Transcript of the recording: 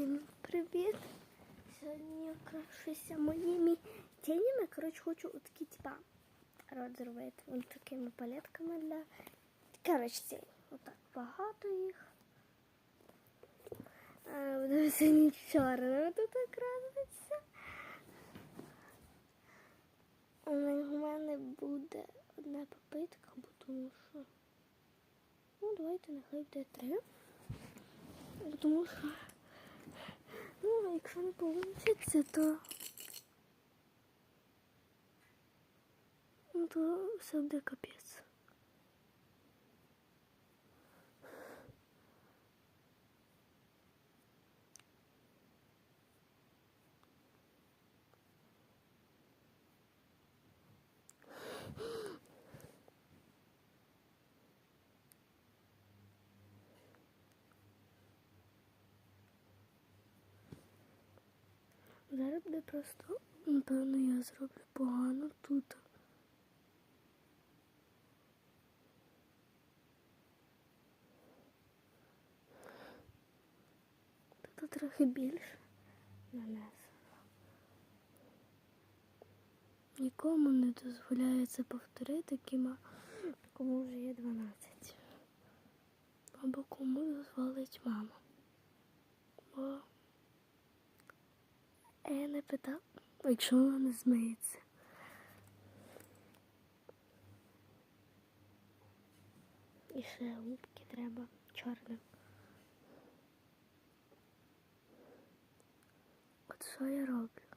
Всім привіт! Сьогодні я крашуся моїми тінями. Коротше, хочу отакі типа рот зробити. Ось такими палетками для. Коротше, тінь. Отак багато їх. Буду сьогодні чорними тут краситися. У мене буде одна попитка, бо тому що. Ну, давайте нехай буде три. Тому що, якщо не вийде, то, ну, то все буде капець. Зараз буде просто, напевно, я зроблю погано тут. Тут трохи більше нанесено. Нікому не дозволяється повторити, кіма, кому вже є 12. Або кому дозволить мама. Бо я не питав, якщо вона не змиється. І ще губки треба чорним. От що я роблю?